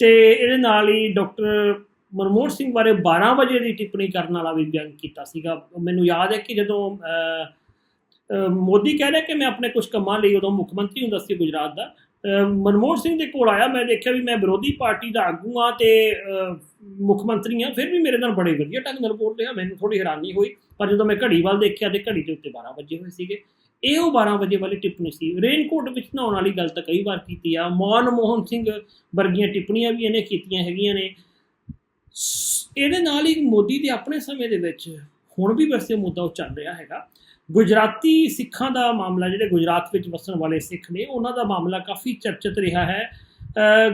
ਤੇ ਇਹਦੇ ਨਾਲ ਹੀ ਡਾਕਟਰ ਮਨਮੋਹਨ ਸਿੰਘ ਬਾਰੇ 12 ਵਜੇ ਦੀ ਟਿੱਪਣੀ ਕਰਨ ਵਾਲਾ ਵੀ ਬਿਆਨ ਕੀਤਾ ਸੀਗਾ। ਮੈਨੂੰ ਯਾਦ ਹੈ ਕਿ ਜਦੋਂ ਮੋਦੀ ਕਹਿ ਰਿਹਾ ਕਿ ਮੈਂ ਆਪਣੇ ਕੁਝ ਕੰਮਾਂ ਲਈ ਉਦੋਂ ਮੁੱਖ ਮੰਤਰੀ ਹੁੰਦਾ ਸੀ ਗੁਜਰਾਤ ਦਾ ਮਨਮੋਹਨ ਸਿੰਘ ਦੇ ਕੋਲ ਆਇਆ, ਮੈਂ ਦੇਖਿਆ ਵੀ ਮੈਂ ਵਿਰੋਧੀ ਪਾਰਟੀ ਦਾ ਆਗੂ ਆ ਤੇ ਮੁੱਖ ਮੰਤਰੀ ਆ ਫਿਰ ਵੀ ਮੇਰੇ ਨਾਲ ਬੜੇ ਵਧੀਆ ਢੰਗ ਨਾਲ ਬੋਲ ਰਿਹਾ, ਮੈਨੂੰ ਥੋੜੀ ਹੈਰਾਨੀ ਹੋਈ, ਪਰ ਜਦੋਂ ਮੈਂ ਘੜੀ ਵੱਲ ਦੇਖਿਆ ਤੇ ਘੜੀ ਦੇ ਉੱਤੇ 12 ਵਜੇ ਹੋਏ ਸੀਗੇ। ਇਹ ਉਹ 12 ਵਜੇ ਵਾਲੀ ਟਿੱਪਣੀ ਸੀ। ਰੇਨਕੋਟ ਵਿੱਚ ਨਹਾਉਣ ਵਾਲੀ ਗੱਲ ਤਾਂ ਕਈ ਵਾਰ ਕੀਤੀ ਆ। ਮੌਨ ਮੋਹਨ ਸਿੰਘ ਵਰਗੀਆਂ ਟਿੱਪਣੀਆਂ ਵੀ ਇਹਨੇ ਕੀਤੀਆਂ ਹੈਗੀਆਂ ਨੇ। ਸ- ਇਹਦੇ ਨਾਲ ਹੀ ਮੋਦੀ ਦੇ ਆਪਣੇ ਸਮੇਂ ਦੇ ਵਿੱਚ, ਹੁਣ ਵੀ ਵੈਸੇ ਮੁੱਦਾ ਉਹ ਚੱਲ ਰਿਹਾ ਹੈਗਾ। ਗੁਜਰਾਤੀ ਸਿੱਖਾਂ ਦਾ ਮਾਮਲਾ, ਜਿਹੜੇ ਗੁਜਰਾਤ ਵਿੱਚ ਵਸਣ ਵਾਲੇ ਸਿੱਖ ਨੇ, ਉਹਨਾਂ ਦਾ ਮਾਮਲਾ ਕਾਫੀ ਚਰਚਿਤ ਰਿਹਾ ਹੈ।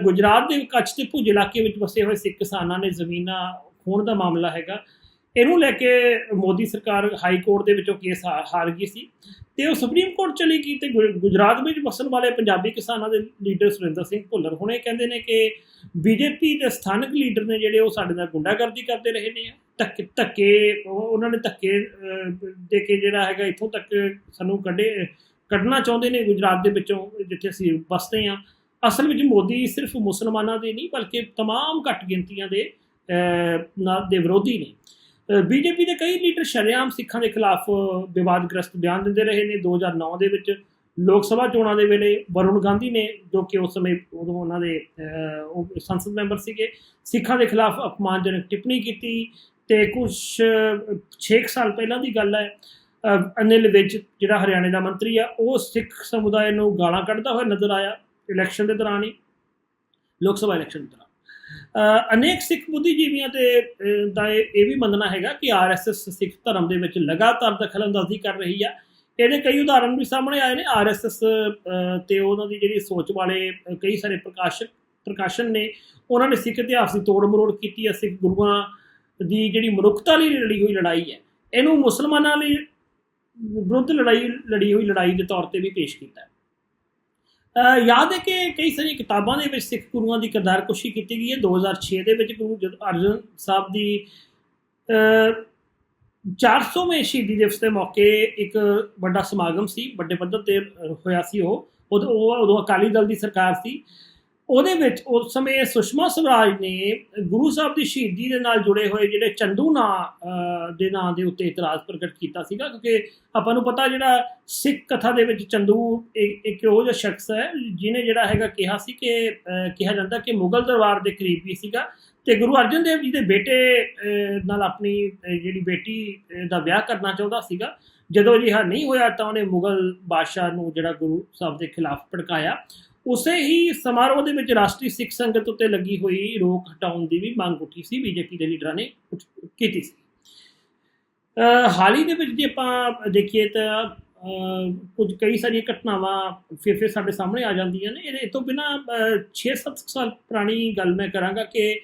ਗੁਜਰਾਤ ਦੇ ਕੱਛ ਤੇ ਭੁਜ ਇਲਾਕੇ ਵਿੱਚ ਵਸੇ ਹੋਏ ਸਿੱਖ ਕਿਸਾਨਾਂ ਨੇ ਜ਼ਮੀਨਾਂ ਖੋਣ ਦਾ ਮਾਮਲਾ ਹੈਗਾ। ਇਹਨੂੰ ਲੈ ਕੇ ਮੋਦੀ ਸਰਕਾਰ ਹਾਈ ਕੋਰਟ ਦੇ ਵਿੱਚੋਂ ਕੇਸ ਹਾਰ ਹਾਰ ਗਈ ਸੀ ਤੇ ਉਹ ਸੁਪਰੀਮ ਕੋਰਟ ਚਲੀ ਗਈ ਤੇ ਗੁਜ- ਗੁਜਰਾਤ ਵਿੱਚ ਵਸਣ ਵਾਲੇ ਪੰਜਾਬੀ ਕਿਸਾਨਾਂ ਦੇ ਲੀਡਰ ਸੁਰਿੰਦਰ ਸਿੰਘ ਭੁੱਲਰ ਹੁਣੇ ਕਹਿੰਦੇ ਨੇ ਕਿ ਬੀਜੇਪੀ ਦੇ ਸਥਾਨਕ ਲੀਡਰ ਨੇ ਜਿਹੜੇ ਉਹ ਸਾਡੇ ਨਾਲ ਗੁੰਡਾਗਰਦੀ ਕਰਦੇ ਰਹੇ ਨੇ। ਧੱਕੇ ਧੱਕੇ ਉਹ- ਉਹਨਾਂ ਨੇ ਧੱਕੇ ਅਹ, ਦੇ ਕੇ ਜਿਹੜਾ ਹੈਗਾ ਇੱਥੋਂ ਤੱਕ ਸਾਨੂੰ ਕੱਢੇ ਕੱਢਣਾ ਚਾਹੁੰਦੇ ਨੇ ਗੁਜਰਾਤ ਦੇ ਵਿੱਚੋਂ ਜਿੱਥੇ ਅਸੀਂ ਵਸਦੇ ਹਾਂ ਅਸਲ ਵਿੱਚ ਮੋਦੀ ਸਿਰਫ ਮੁਸਲਮਾਨਾਂ ਦੇ ਨਹੀਂ ਬਲਕਿ तमाम ਘੱਟ ਗਿਣਤੀਆਂ ਦੇ ਅਹ, ਨਾਲ ਦੇ ਵਿਰੋਧੀ ਨੇ ਬੀਜੇਪੀ ਦੇ ਕਈ ਲੀਡਰ ਸ਼ਰੇਆਮ ਸਿੱਖਾਂ ਦੇ ਖਿਲਾਫ ਵਿਵਾਦਗ੍ਰਸਤ ਬਿਆਨ ਦਿੰਦੇ ਰਹੇ ਨੇ 2009 ਦੇ ਵਿੱਚ ਲੋਕ ਸਭਾ ਚੋਣਾਂ ਦੇ ਵੇਲੇ ਵਰੁਣ ਗਾਂਧੀ ਨੇ ਜੋ ਕਿ ਉਸ ਸਮੇਂ ਉਦੋਂ ਉਹਨਾਂ ਦੇ ਅਹ, ਉਹ ਸੰਸਦ ਮੈਂਬਰ ਸੀਗੇ ਸਿੱਖਾਂ ਦੇ ਖਿਲਾਫ ਅਪਮਾਨਜਨਕ ਟਿੱਪਣੀ ਕੀਤੀ ਤੇ ਕੁਝ 6 ਸਾਲ ਪਹਿਲਾਂ ਦੀ ਗੱਲ ਹੈ ਅਨਿਲ ਵਿਜ ਜਿਹੜਾ ਹਰਿਆਣੇ ਦਾ ਮੰਤਰੀ ਆ, ਉਹ ਸਿੱਖ ਸਮੁਦਾਇ ਨੂੰ ਗਾਲਾਂ ਕੱਢਦਾ ਹੋਇਆ ਨਜ਼ਰ ਆਇਆ ਇਲੈਕਸ਼ਨ ਦੇ ਦੌਰਾਨ ਹੀ, ਲੋਕ ਸਭਾ ਇਲੈਕਸ਼ਨ ਦੇ ਦੌਰਾਨ। ਅਨੇਕ ਸਿੱਖ ਬੁੱਧੀਜੀਵੀਆਂ ਤੇ ਦਾ ਇਹ ਵੀ ਮੰਨਣਾ ਹੈਗਾ ਕਿ ਆਰਐਸਐਸ ਸਿੱਖ ਧਰਮ ਦੇ ਵਿੱਚ ਲਗਾਤਾਰ ਦਖਲਅੰਦਾਜ਼ੀ ਕਰ ਰਹੀ ਆ। ਇਹਦੇ ਕਈ ਉਦਾਹਰਣ ਵੀ ਸਾਹਮਣੇ ਆਏ ਨੇ ਆਰਐਸਐਸ ਤੇ ਉਹਨਾਂ ਦੀ ਜਿਹੜੀ ਸੋਚ ਵਾਲੇ ਕਈ ਸਾਰੇ ਪ੍ਰਕਾਸ਼ਕ ਪ੍ਰਕਾਸ਼ਨ ਨੇ, ਉਹਨਾਂ ਨੇ ਸਿੱਖ ਇਤਿਹਾਸ ਦੀ ਤੋੜ ਮਰੋੜ ਕੀਤੀ ਹੈ ਸਿੱਖ ਗੁਰੂਆਂ ਦੀ ਜਿਹੜੀ ਮਨੁੱਖਤਾ ਲਈ ਲੜੀ ਹੋਈ ਲੜਾਈ ਹੈ, ਇਹਨੂੰ ਮੁਸਲਮਾਨਾਂ ਲਈ ਵਿਰੁੱਧ ਲੜਾਈ, ਲੜੀ ਹੋਈ ਲੜਾਈ ਦੇ ਤੌਰ ਤੇ ਵੀ ਪੇਸ਼ ਕੀਤਾ ਹੈ। ਯਾਦ ਹੈ ਕਿ ਕਈ ਸਾਰੀਆਂ ਕਿਤਾਬਾਂ ਦੇ ਵਿੱਚ ਸਿੱਖ ਗੁਰੂਆਂ ਦੀ ਕਿਰਦਾਰਕੁਸ਼ੀ ਕੀਤੀ ਗਈ ਹੈ। 2006 ਦੇ ਵਿੱਚ ਗੁਰੂ ਜਦ ਅਰਜਨ ਸਾਹਿਬ ਦੀ, ਅਹ 400ਵੇਂ ਸ਼ਹੀਦੀ ਦਿਵਸ ਦੇ ਮੌਕੇ ਇੱਕ ਵੱਡਾ ਸਮਾਗਮ ਸੀ, ਵੱਡੇ ਪੱਧਰ ਤੇ ਹੋਇਆ ਸੀ ਉਹ। ਉਦੋਂ ਉਹ, ਉਦੋਂ ਅਕਾਲੀ ਦਲ ਦੀ ਸਰਕਾਰ ਸੀ। ਉਹਦੇ ਵਿੱਚ ਉਸ ਸਮੇਂ ਸੁਸ਼ਮਾ ਸਵਰਾਜ ਨੇ ਗੁਰੂ ਸਾਹਿਬ ਦੀ ਸ਼ਹੀਦੀ ਦੇ ਨਾਲ ਜੁੜੇ ਹੋਏ ਜਿਹੜੇ ਚੰਦੂ ਨਾਂ ਦੇ ਨਾਂ ਦੇ ਉੱਤੇ ਇਤਰਾਜ਼ ਪ੍ਰਗਟ ਕੀਤਾ ਸੀਗਾ, ਕਿਉਂਕਿ ਆਪਾਂ ਨੂੰ ਪਤਾ ਜਿਹੜਾ ਸਿੱਖ ਕਥਾ ਦੇ ਵਿੱਚ ਚੰਦੂ ਇੱਕ ਇੱਕ ਇਹੋ ਜਿਹਾ ਸ਼ਖਸ ਹੈ ਜਿਨੇ ਜਿਹੜਾ ਹੈਗਾ ਕਿਹਾ ਸੀ ਕਿ ਕਿਹਾ ਜਾਂਦਾ ਕਿ ਮੁਗਲ ਦਰਬਾਰ ਦੇ ਕਰੀਬ ਵੀ ਸੀਗਾ ਤੇ ਗੁਰੂ ਅਰਜਨ ਦੇਵ ਜੀ ਦੇ ਬੇਟੇ ਨਾਲ ਆਪਣੀ ਜਿਹੜੀ ਬੇਟੀ ਦਾ ਵਿਆਹ ਕਰਨਾ ਚਾਹੁੰਦਾ ਸੀਗਾ। ਜਦੋਂ ਅਜਿਹਾ ਨਹੀਂ ਹੋਇਆ ਤਾਂ ਉਹਨੇ ਮੁਗਲ ਬਾਦਸ਼ਾਹ ਨੂੰ ਜਿਹੜਾ ਗੁਰੂ ਸਾਹਿਬ ਦੇ ਖਿਲਾਫ ਭੜਕਾਇਆ। ਉਸੇ ਹੀ ਸਮਾਰੋਹ ਦੇ ਵਿੱਚ ਰਾਸ਼ਟਰੀ ਸਿੱਖ ਸੰਗਤ ਉੱਤੇ ਲੱਗੀ ਹੋਈ ਰੋਕ ਹਟਾਉਣ ਦੀ ਵੀ ਮੰਗ ਉੱਠੀ ਸੀ, ਬੀਜੇਪੀ ਦੇ ਲੀਡਰਾਂ ਨੇ ਉੱਠ- ਕੀਤੀ ਸੀ। ਹਾਲ ਹੀ ਦੇ ਵਿੱਚ ਜੇ ਆਪਾਂ ਦੇਖੀਏ ਤਾਂ ਕੁਝ ਕਈ ਸਾਰੀਆਂ ਘਟਨਾਵਾਂ ਫਿਰ ਫਿਰ ਸਾਡੇ ਸਾਹਮਣੇ ਆ ਜਾਂਦੀਆਂ ਨੇ। ਇਹ ਤੋਂ ਬਿਨਾ 6-7 ਸਾਲ ਪੁਰਾਣੀ ਗੱਲ ਮੈਂ ਕਰਾਂਗਾ ਕਿ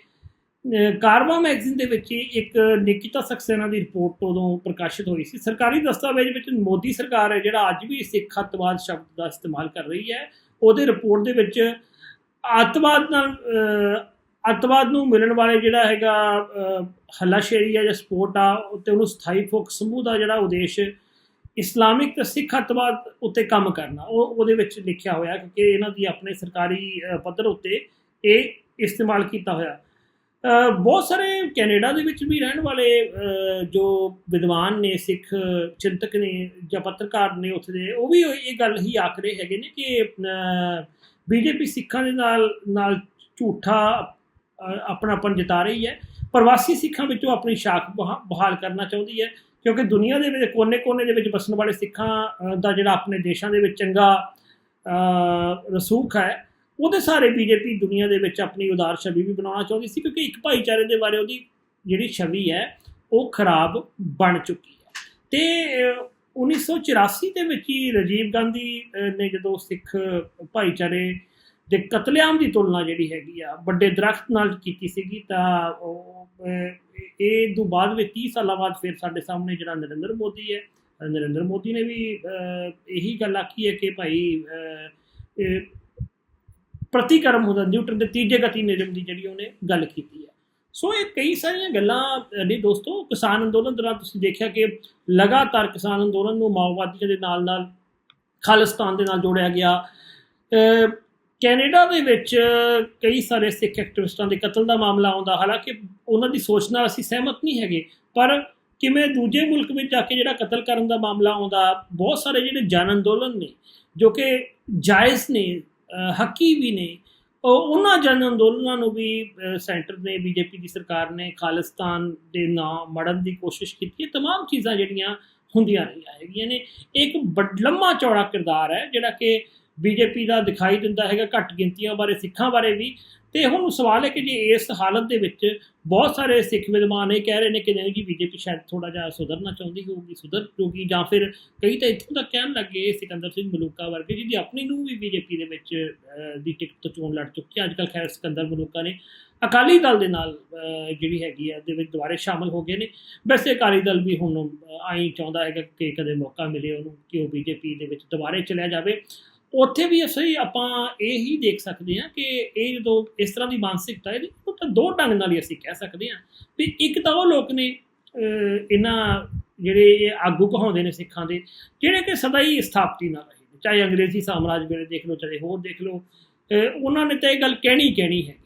ਕਾਰਵਾ ਮੈਗਜ਼ੀਨ ਦੇ ਵਿੱਚ ਹੀ ਇੱਕ ਨਿਕਿਤਾ ਸਕਸੇਨਾ ਦੀ ਰਿਪੋਰਟ ਉਦੋਂ ਪ੍ਰਕਾਸ਼ਿਤ ਹੋਈ ਸੀ। ਸਰਕਾਰੀ ਦਸਤਾਵੇਜ਼ ਵਿੱਚ ਮੋਦੀ ਸਰਕਾਰ ਹੈ, ਜਿਹੜਾ ਅੱਜ ਵੀ ਸਿੱਖ ਅੱਤਵਾਦ ਸ਼ਬਦ ਦਾ ਇਸਤੇਮਾਲ ਕਰ ਰਹੀ ਹੈ। ਉਹਦੇ ਰਿਪੋਰਟ ਦੇ ਵਿੱਚ ਅੱਤਵਾਦ ਨਾਲ ਅਹ, ਅੱਤਵਾਦ ਨੂੰ ਮਿਲਣ ਵਾਲੇ ਜਿਹੜਾ ਹੈਗਾ ਹੱਲਾਸ਼ੇਰੀ ਹੈ ਜਾਂ ਸਪੋਰਟ ਆ ਉੱਤੇ ਉਹਨੂੰ ਸਥਾਈ ਫੋਕ ਸਮੂਹ ਦਾ ਜਿਹੜਾ ਉਦੇਸ਼ ਇਸਲਾਮਿਕ ਤੇ ਸਿੱਖ ਅੱਤਵਾਦ ਉੱਤੇ ਕੰਮ ਕਰਨਾ। ਉਹ ਉਹਦੇ ਵਿੱਚ ਲਿਖਿਆ ਹੋਇਆ ਕਿ ਇਹਨਾਂ ਦੀ ਆਪਣੇ ਸਰਕਾਰੀ ਪੱਧਰ ਉੱਤੇ ਇਹ ਇਸਤੇਮਾਲ ਕੀਤਾ ਹੋਇਆ। ਬਹੁਤ ਸਾਰੇ ਕੈਨੇਡਾ ਦੇ ਵਿੱਚ ਵੀ ਰਹਿਣ ਵਾਲੇ ਜੋ ਵਿਦਵਾਨ ਨੇ ਸਿੱਖ ਚਿੰਤਕ ਨੇ ਜਾਂ ਪੱਤਰਕਾਰ ਨੇ ਉੱਥੇ ਦੇ ਉਹ ਵੀ ਇਹ ਗੱਲ ਹੀ ਆਖ ਰਹੇ ਹੈਗੇ ਨੇ ਕਿ ਬੀਜੇਪੀ ਸਿੱਖਾਂ ਦੇ ਨਾਲ ਨਾਲ ਝੂਠਾ ਅਹ, ਆਪਣਾਪਨ ਜਤਾ ਰਹੀ ਹੈ। ਪ੍ਰਵਾਸੀ ਸਿੱਖਾਂ ਵਿੱਚੋਂ ਆਪਣੀ ਸ਼ਾਖ ਬਹਾ- ਬਹਾਲ ਕਰਨਾ ਚਾਹੁੰਦੀ ਹੈ ਕਿਉਂਕਿ ਦੁਨੀਆ ਦੇ ਵਿੱਚ ਕੋਨੇ-ਕੋਨੇ ਦੇ ਵਿੱਚ ਵਸਣ ਵਾਲੇ ਸਿੱਖਾਂ ਦਾ ਜਿਹੜਾ ਆਪਣੇ ਦੇਸ਼ਾਂ ਦੇ ਵਿੱਚ ਚੰਗਾ ਰਸੂਖ ਹੈ ਉਹਦੇ ਸਾਰੇ ਬੀਜੇਪੀ ਦੁਨੀਆ ਦੇ ਵਿੱਚ ਆਪਣੀ ਉਦਾਰ ਛਵੀ ਵੀ ਬਣਾਉਣਾ ਚਾਹੁੰਦੀ ਸੀ ਕਿਉਂਕਿ ਇੱਕ ਭਾਈਚਾਰੇ ਦੇ ਬਾਰੇ ਉਹਦੀ ਜਿਹੜੀ ਛਵੀ ਹੈ ਉਹ ਖਰਾਬ ਬਣ ਚੁੱਕੀ ਹੈ। ਤੇ ਅਹ, 1984 ਦੇ ਵਿੱਚ ਹੀ ਰਾਜੀਵ ਗਾਂਧੀ ਨੇ ਜਦੋਂ ਸਿੱਖ ਭਾਈਚਾਰੇ ਦੇ ਕਤਲੇਆਮ ਦੀ ਤੁਲਨਾ ਜਿਹੜੀ ਹੈਗੀ ਆ ਵੱਡੇ ਦਰਖਤ ਨਾਲ ਕੀਤੀ ਸੀਗੀ ਤਾਂ ਇਹ ਤੋਂ ਬਾਅਦ ਵਿੱਚ 30 ਸਾਲਾਂ ਬਾਅਦ ਫਿਰ ਸਾਡੇ ਸਾਹਮਣੇ ਜਿਹੜਾ ਨਰਿੰਦਰ ਮੋਦੀ ਹੈ ਨਰਿੰਦਰ ਮੋਦੀ ਨੇ ਵੀ ਇਹੀ ਗੱਲ ਆਖੀ ਹੈ ਕਿ ਭਾਈ ਪ੍ਰਤੀਕਰਮ ਹੁੰਦਾ, ਨਿਊਟਨ ਦੇ ਤੀਜੇ ਗਤੀ ਨਿਯਮ ਦੀ ਜਿਹੜੀ ਉਹਨੇ ਗੱਲ ਕੀਤੀ ਹੈ। ਸੋ ਇਹ ਕਈ ਸਾਰੀਆਂ ਗੱਲਾਂ ਨੇ ਦੋਸਤੋ, ਕਿਸਾਨ ਅੰਦੋਲਨ ਦੌਰਾਨ ਤੁਸੀਂ ਦੇਖਿਆ ਕਿ ਲਗਾਤਾਰ ਕਿਸਾਨ ਅੰਦੋਲਨ ਨੂੰ ਮਾਓਵਾਦੀਆਂ ਦੇ ਨਾਲ ਨਾਲ ਖਾਲਿਸਤਾਨ ਦੇ ਨਾਲ ਜੋੜਿਆ ਗਿਆ। ਕੈਨੇਡਾ ਦੇ ਵਿੱਚ ਕਈ ਸਾਰੇ ਸਿੱਖ ਐਕਟਿਵਿਸਟਾਂ ਦੇ ਕਤਲ ਦਾ ਮਾਮਲਾ ਆਉਂਦਾ। ਹਾਲਾਂਕਿ ਉਹਨਾਂ ਦੀ ਸੋਚ ਨਾਲ ਅਸੀਂ ਸਹਿਮਤ ਨਹੀਂ ਹੈਗੇ, ਪਰ ਕਿਵੇਂ ਦੂਜੇ ਮੁਲਕ ਵਿੱਚ ਜਾ ਕੇ ਜਿਹੜਾ ਕਤਲ ਕਰਨ ਦਾ ਮਾਮਲਾ ਆਉਂਦਾ, ਬਹੁਤ ਸਾਰੇ ਜਿਹੜੇ ਜਨ ਅੰਦੋਲਨ ਨੇ, ਜੋ ਕਿ ਜਾਇਜ਼ ਨੇ ਹੱਕੀ ਵੀ ਨੇ ਉਹ ਉਹਨਾਂ ਜਨ ਅੰਦੋਲਨਾਂ ਨੂੰ ਵੀ ਅਹ ਸੈਂਟਰ ਨੇ ਬੀਜੇਪੀ ਦੀ ਸਰਕਾਰ ਨੇ ਖਾਲਿਸਤਾਨ ਦੇ ਨਾਂ ਮੜਨ ਦੀ ਕੋਸ਼ਿਸ਼ ਕੀਤੀ ਹੈ तमाम ਚੀਜ਼ਾਂ ਜਿਹੜੀਆਂ ਹੁੰਦੀਆਂ ਰਹੀਆਂ ਹੈਗੀਆਂ ਨੇ ਇੱਕ ਵੱਡ- ਲੰਮਾ ਚੌੜਾ ਕਿਰਦਾਰ ਹੈ ਜਿਹੜਾ ਕਿ ਬੀਜੇਪੀ ਦਾ ਦਿਖਾਈ ਦਿੰਦਾ ਹੈਗਾ ਘੱਟ ਗਿਣਤੀਆਂ ਬਾਰੇ ਸਿੱਖਾਂ ਬਾਰੇ ਵੀ ਤੇ ਹੁਣ ਸਵਾਲ ਹੈ ਕਿ ਜੇ ਇਸ ਹਾਲਤ ਦੇ ਵਿੱਚ ਬਹੁਤ ਸਾਰੇ ਸਿੱਖ ਵਿਦਵਾਨ ਇਹ ਕਹਿ ਰਹੇ ਨੇ ਕਿ ਨਹੀਂ ਜੀ ਬੀਜੇਪੀ ਸ਼ਾਇਦ ਥੋੜਾ ਜਿਹਾ ਸੁਧਰਨਾ ਚਾਹੁੰਦੀ ਹੋਊਗੀ ਸੁਧਰ ਜੂਗੀ ਜਾਂ ਫਿਰ ਕਈ ਤਾਂ ਇੱਥੋਂ ਤੱਕ ਕਹਿਣ ਲੱਗੇ ਸਿਕੰਦਰ ਸਿੰਘ ਮਲੂਕਾ ਵਰਗੇ ਜਿਹਦੀ ਆਪਣੀ ਨੂੰ ਵੀ ਬੀਜੇਪੀ ਦੇ ਵਿੱਚ ਦੀ ਟਿਕਟ ਤੋਂ ਚੋਣ ਲੜ ਚੁੱਕੀ ਹੈ। ਅੱਜ ਕੱਲ੍ਹ ਖੈਰ ਸਿਕੰਦਰ ਮਲੂਕਾ ਨੇ ਅਕਾਲੀ ਦਲ ਦੇ ਨਾਲ ਜਿਹੜੀ ਹੈਗੀ ਆ ਦੇ ਵਿੱਚ ਦੁਬਾਰੇ ਸ਼ਾਮਲ ਹੋ ਗਏ ਨੇ। ਵੈਸੇ ਅਕਾਲੀ ਦਲ ਵੀ ਹੁਣ ਆਈ ਚਾਹੁੰਦਾ ਹੈਗਾ ਕਿ ਕਦੇ ਮੌਕਾ ਮਿਲੇ ਉਹਨੂੰ ਕਿ ਉਹ ਬੀਜੇਪੀ ਦੇ ਵਿੱਚ ਦੁਬਾਰੇ ਚਲਿਆ ਜਾਵੇ। ਉੱਥੇ ਵੀ ਅਸੀਂ ਆਪਾਂ ਇਹ ਹੀ ਦੇਖ ਸਕਦੇ ਹਾਂ ਕਿ ਇਹ ਜਦੋਂ ਇਸ ਤਰ੍ਹਾਂ ਦੀ ਮਾਨਸਿਕਤਾ ਹੈ ਉਹ ਤਾਂ ਦੋ ਢੰਗ ਨਾਲ ਹੀ ਅਸੀਂ ਕਹਿ ਸਕਦੇ ਹਾਂ। ਵੀ ਇੱਕ ਤਾਂ ਉਹ ਲੋਕ ਨੇ ਇਹਨਾਂ ਜਿਹੜੇ ਇਹ ਆਗੂ ਕਹਾਉਂਦੇ ਨੇ ਸਿੱਖਾਂ ਦੇ, ਜਿਹੜੇ ਕਿ ਸਦਾ ਹੀ ਸਥਾਪਤੀ ਨਾਲ ਰਹੇ ਨੇ। ਚਾਹੇ ਅੰਗਰੇਜ਼ੀ ਸਾਮਰਾਜ ਵੇਲੇ ਦੇਖ ਲਓ, ਚਾਹੇ ਹੋਰ ਦੇਖ ਲਓ ਉਹਨਾਂ ਨੇ ਤਾਂ ਇਹ ਗੱਲ ਕਹਿਣੀ ਕਹਿਣੀ ਹੈਗੀ।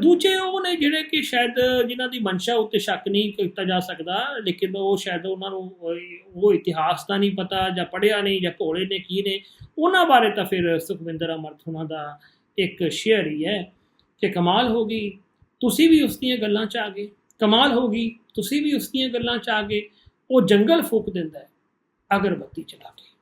ਦੂਜੇ ਉਹ ਨੇ ਜਿਹੜੇ ਕਿ ਸ਼ਾਇਦ ਜਿਨ੍ਹਾਂ ਦੀ ਮਨਸ਼ਾ ਉੱਤੇ ਸ਼ੱਕ ਨਹੀਂ ਕੀਤਾ ਜਾ ਸਕਦਾ, ਲੇਕਿਨ ਉਹ ਸ਼ਾਇਦ ਉਹਨਾਂ ਨੂੰ ਉਹ- ਇਤਿਹਾਸ ਦਾ ਨਹੀਂ ਪਤਾ, ਜਾਂ ਪੜ੍ਹਿਆ ਨਹੀਂ, ਜਾਂ ਭੋਲੇ ਨੇ ਕੀ ਨੇ, ਉਹਨਾਂ ਬਾਰੇ ਤਾਂ ਫਿਰ ਸੁਖਵਿੰਦਰ ਅਮਰਤ ਉਹਨਾਂ ਦਾ ਇੱਕ ਸ਼ੇਅਰ ਹੀ ਹੈ ਕਿ ਕਮਾਲ ਹੋ ਗਈ। ਤੁਸੀਂ ਵੀ ਉਸ ਦੀਆਂ ਗੱਲਾਂ 'ਚ ਆ ਗਏ। ਕਮਾਲ ਹੋ ਗਈ। ਤੁਸੀਂ ਵੀ ਉਸ ਦੀਆਂ ਗੱਲਾਂ 'ਚ ਆ ਗਏ। ਉਹ ਜੰਗਲ ਫੂਕ ਦਿੰਦਾ ਹੈ। ਅਗਰਬੱਤੀ ਚਲਾ ਕੇ।